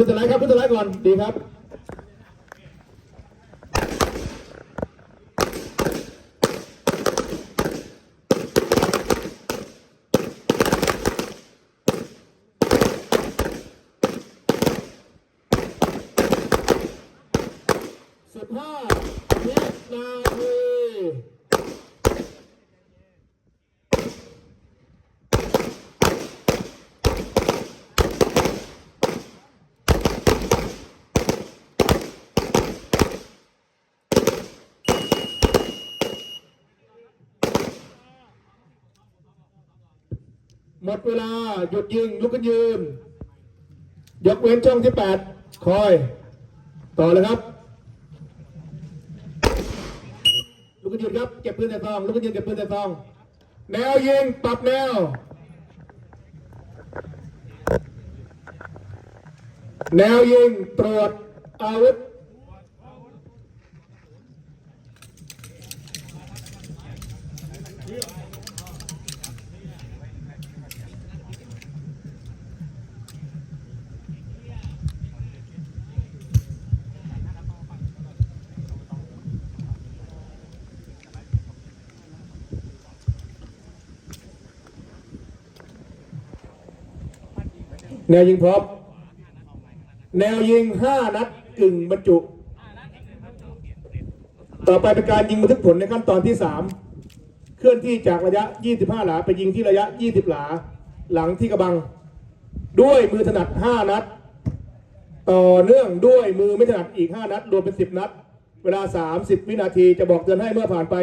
ขึ้นสไลด์ครับขึ้นสไลด์ก่อนดีครับห้าวินาที หมดเวลาหยุดยิงลุกขึ้นยืน ยกเว้นช่องที่แปดคอย ต่อเลยครับ ลุกขึ้นยืนครับ เก็บปืนใส่ซอง ลุกขึ้นยืนเก็บปืนใส่ซอง แนวยิงปรับแนว แนวยิงตรวจอาวุธ แนวยิงพร้อม แนวยิงห้านัดกึ่งบรรจุ ต่อไปเป็นการยิงบันทึกผลในขั้นตอนที่สามเคลื่อนที่จากระยะ 25 หลา ไปยิงที่ระยะ 20 หลา หลังที่กระบัง ด้วยมือถนัด 5 นัด ต่อเนื่องด้วยมือไม่ถนัดอีก 5 นัด รวมเป็น 10 นัด เวลา 30 วินาทีจะบอกเตือนให้เมื่อผ่านไป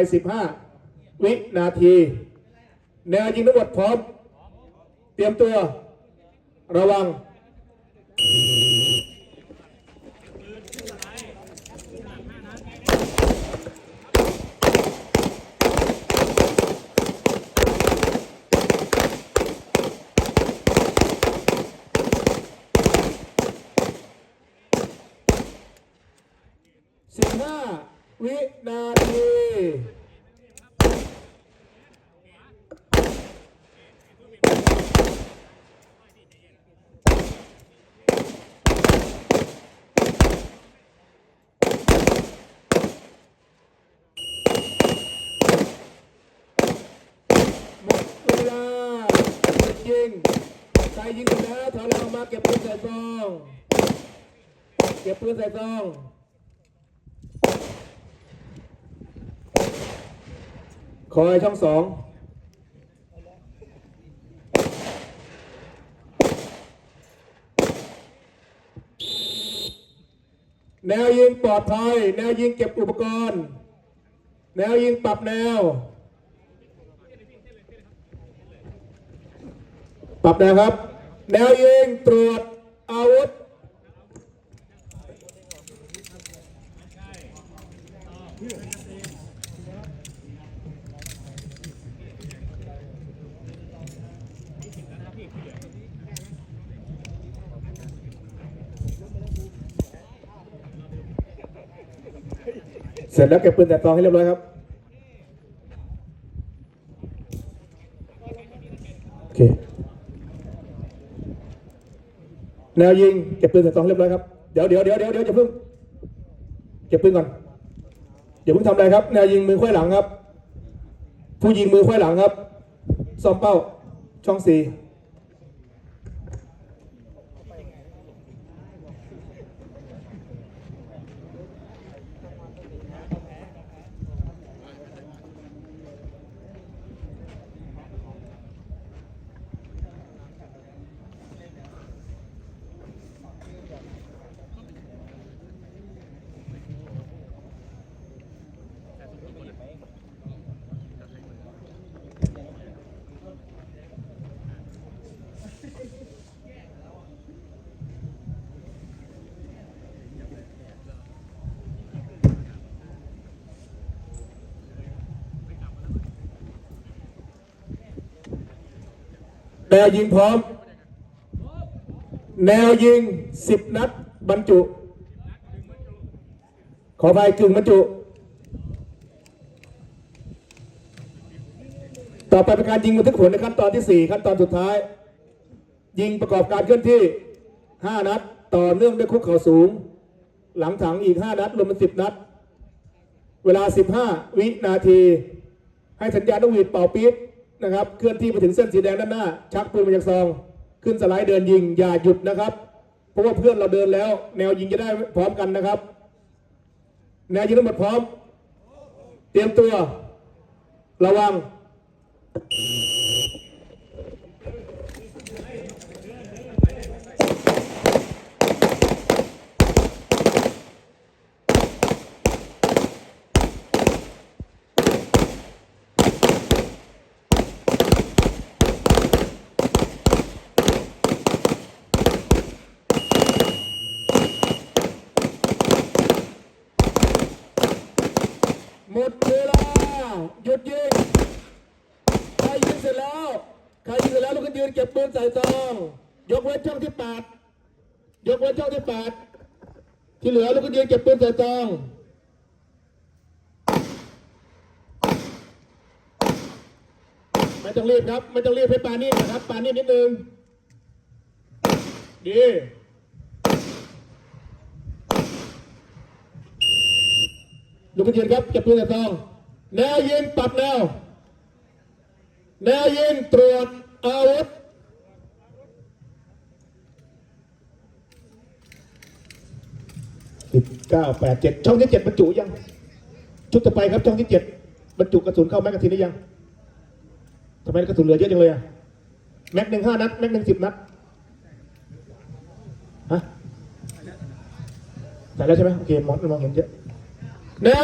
15 วินาที แนวยิงทั้งหมดพร้อม เตรียมตัว ระวังสิบห้าวินาที หมดเวลาหยุดยิง ใครยิงเสร็จแล้วถอยหลังออกมาเก็บปืนใส่ซองเก็บปืนใส่ซองคอยช่องสองแนวยิงปลอดภัย แนวยิงเก็บอุปกรณ์ แนวยิงปรับแนว ปรับแนวครับ แนวยิงตรวจอาวุธเสร็จแล้วเก็บปืนแต่ตองให้เรียบร้อยครับโอเค แนวยิงเก็บปืนใส่ซองเรียบร้อยครับเดี๋ยวเดี๋ยวเดี๋ยวเดี๋ยวเดี๋ยวอย่าเพิ่งเก็บปืนก่อนอย่าเพิ่งทำอะไรครับแนวยิงมือควยหลังครับ ผู้ยิงมือควยหลังครับซ้อมเป้าช่องสี่ แนวยิงพร้อม แนวยิงสิบนัดบรรจุ ขออภัยกึ่งบรรจุ ต่อไปเป็นการยิงบันทึกผลในขั้นตอนที่สี่ขั้นตอนสุดท้าย ยิงประกอบการเคลื่อนที่ห้านัด ต่อเนื่องด้วยคุกเข่าสูง หลังถังอีก 5 นัด รวมเป็น 10 นัด เวลา 15 วินาที ให้สัญญาณนกหวีดเป่าปี๊บ นะครับ เคลื่อนที่ไปถึงเส้นสีแดงด้านหน้า ชักปืนมาจากซอง ขึ้นสไลด์เดินยิง อย่าหยุดนะครับ เพราะว่าเพื่อนเราเดินแล้ว แนวยิงจะได้พร้อมกันนะครับ แนวยิงทั้งหมดพร้อม เตรียมตัว ระวัง มดเวลาหยุดยิงใครยิงเสร็จแล้วใครยิงเสร็จแล้วลุกขึ้นยืนเก็บปืนใส่ซองยกเว้นช่องที่แปดยกเว้นช่องที่แปดที่เหลือลุกขึ้นยืนเก็บปืนใส่ซองไม่ต้องรีบครับไม่ต้องรีบให้ปานี่นะครับปานี่นิดนึงดี ลุกขึ้นยืนครับเก็บปืนใส่ซองแนวยิงปรับแนว แนวยิงตรวจอาวุธสิบเก้าแปดเจ็ดช่องที่เจ็ดบรรจุยัง ชุดต่อไปครับช่องที่เจ็ดบรรจุกระสุนเข้าแม็กกาซีนได้ยังทำไมกระสุนเหลือเยอะจังเลยอะแม็กหนึ่งห้านัดแม็กหนึ่งสิบนัดฮะใส่แล้วใช่ไหมโอเคมองมองเห็นเยอะแนว